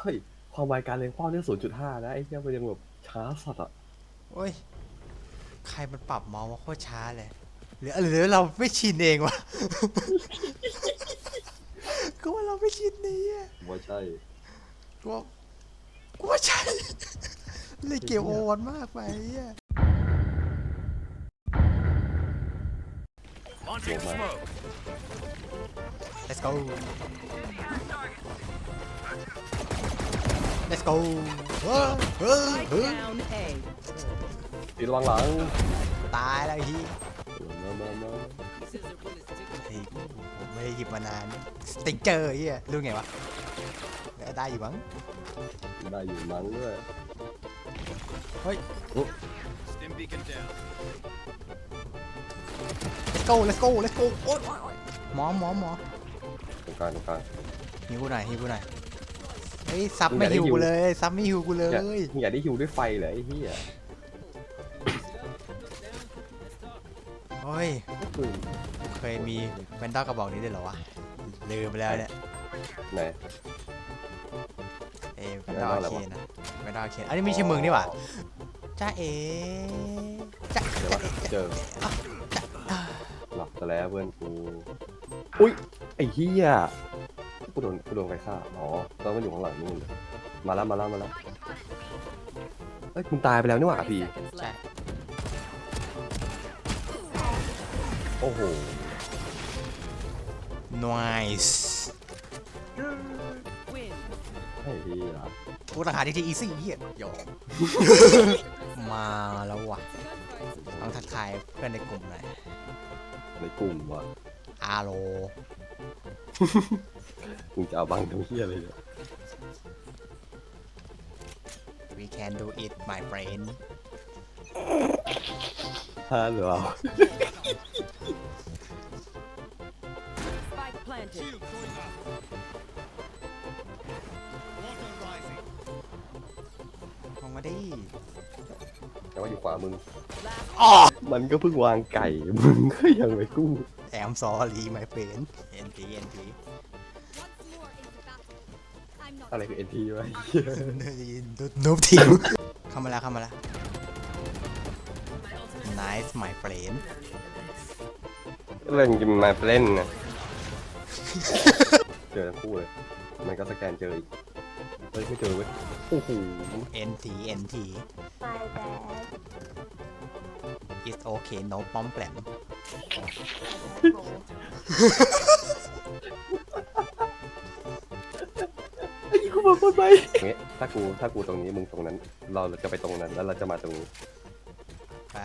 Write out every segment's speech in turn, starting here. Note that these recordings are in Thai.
เฮ้ย ความไวการเล็งเป้าเนี่ยศูนย์จุดห้านะไอ้เหี้ยมันยังแบบช้าสัตว์อะโอ้ย ใครมันปรับเมาส์มาโคตรช้าเลย หรือหรือเราไม่ชินเองวะ ก็ว่าเราไม่ชินนี่อะว่าใช่ กูว่ากูว่าใช่เลยเกมโอวันมากไปอะ Launching smoke. let's go let's go เฮ้ยเฮ้ย Spike เฮ้ย down A. ตีระวังหลังตายแล้วไอ้ที่มามามาเฮ้ยผมไม่ได้หยิบมานานสติ๊กเกอร์ไอ้เฮียรู้ไงวะได้อยู่มั้งได้อยู่มั้งด้วยเฮ้ย Stim beacon down. let's go let's go let's go โอ๊ยโอ๊ยโอ๊ยหมอหมอหมอตรงกลางตรงกลางหิวกูหน่อยหิวกูหน่อย เฮ้ยซับมึงอไม่ยากได้หิวหิกูวเลยซับไม่หิวกูเลอยากยอยากได้ฮิวด้วยไฟเหรอไอ้เหี้ยโอ้ยอืมเคยมีแวนด้ากระบอกนี้ด้วยเหรอวะลืมไปแล้วเนี่ยไหนเอ้แวนด้าเคนนะแวนด้าเคนอันนี้ไม่ใช่มึงนี่หว่าจ้าเอ๋จ้าเดี๋ยวว่าเจออ่าหลับซะแล้วเพื่อนกูอุ้ยไอ้เหี้ย กูโดนกูโดนใครฆ่าอ๋อตอนมันอยู่ข้างหลังนู่นมาแล้วมาแล้วมาแล้วเอ้ยมึงตายไปแล้วนี่หว่าพี่ Seconds ใช่ left. โอ้โห nice Win. ไอ้เหี้ยกูต่างหากที่ที่อีซี่เหี้ยโยมาแล้วว่ะต้องทักทายเพื่อนในกลุ่มหน่อยในกลุ่มว่ะอาโล มึงจะเอาบังทำเหี้ยอะไรเนี่ย we can do it my friend ฮาเหรอ Spike planted. Shield going up. Water rising. ลงมาดิแต่ว่าอยู่ขวามึง Last อ๋อมันก็เพิ่งวางไก่ มึงก็ยังไปกู้ แอมซอรีไมเฟนเอ็นทีเอ็นทีอะไรคือเอ็นทีวะนูบทีมเข้ามาแล้วเข้ามาแล้ว nice my friend เล่นกินมาเล่นนะเจอทั้งคู่เลย มันก็สแกนเจออีก เฮ้ยไม่เจอเว้ย โอ้โห NT NT My bad. It's okay no problem ไอ้กูบอกคนไปงี้ถ้ากูถ้ากูตรงนี้มึงตรงนั้น เราจะไปตรงนั้นแล้วเราจะมาตรงนี้ไป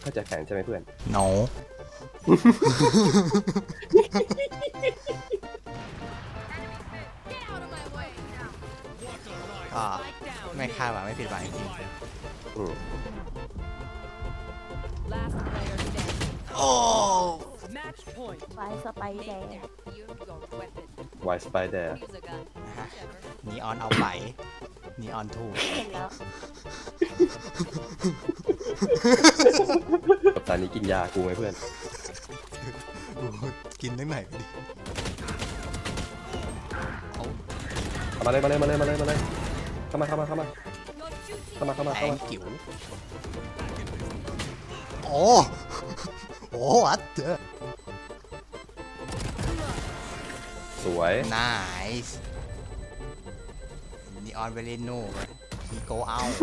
เข้าใจแผนใช่ไหมเพื่อน no Water rising. ก็ Spike down. ไม่คาดหวังไม่ผิดหวังจริงอืม Last player standing. ๆโอ้ Match point. Why spider? Use your weapon. ไวสไปเดอร์ Use a gun. นะฮะนีออนเอาไปนีออนทูเห็นแล้วกับตอนนี้กินยากูไหมเพื่อนกินตั้งไหนดิเข้ามาเลยมาเลยมาเลยมาเลยมาเลยเข้ามาเข้ามาเข้ามา เข้ามาเข้ามาแอเข้ามางกิ๋วโอ้โอ้อัดเจอสวย nice นีออนเวลิโน่ he go out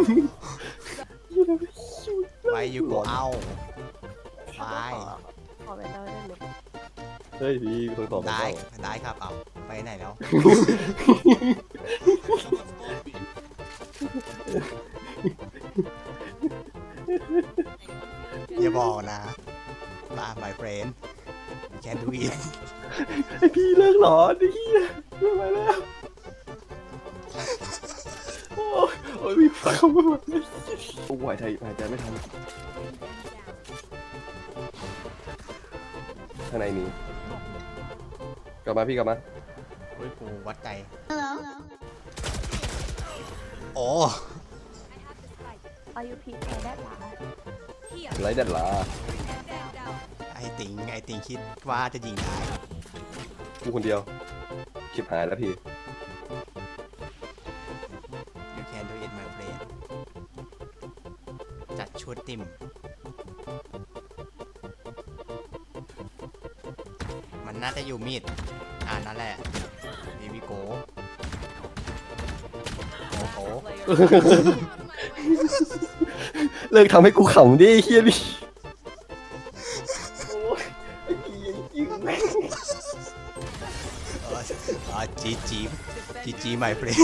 why you go out why ขอไปเล่าได้ไหมเฮ้ยพี่คนตอบได้ได้ได้ครับเอาไปไหนแล้ว บอกนะมา my friend you can do it ไอพี่เลิกหลอนไอ้เหี้ยไม่ไหวแล้วโอ้ยโอ้ยพี่ฟังเขาไม่หมดเลยโอ้ยหายใจหายใจไม่ทันข้างในมีกลับมาพี่กลับมาเฮ้ยกูวัดใจโอ้ Are you people that หลา ไรเด็ดล่ะไอติงไอติงคิดว่าจะยิงได้กูคนเดียวชิบหายแล้วพี่ you can do it my friend จัดชุดติมมันน่าจะอยู่มีด อ่านั่นแหละบีบีโกโกโก Player เลิกทำให้กูขำดิไอ้เฮียดิโอ้ยไอ้เหี้ยจริงอ่าจีจีจีจีไม่เพลง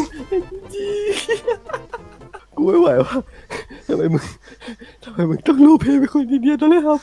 กูไม่ไหวว่ะทำไมมึงทำไมมึงต้องรูปเพลงเป็นคนอินเดียตอนแรกครับ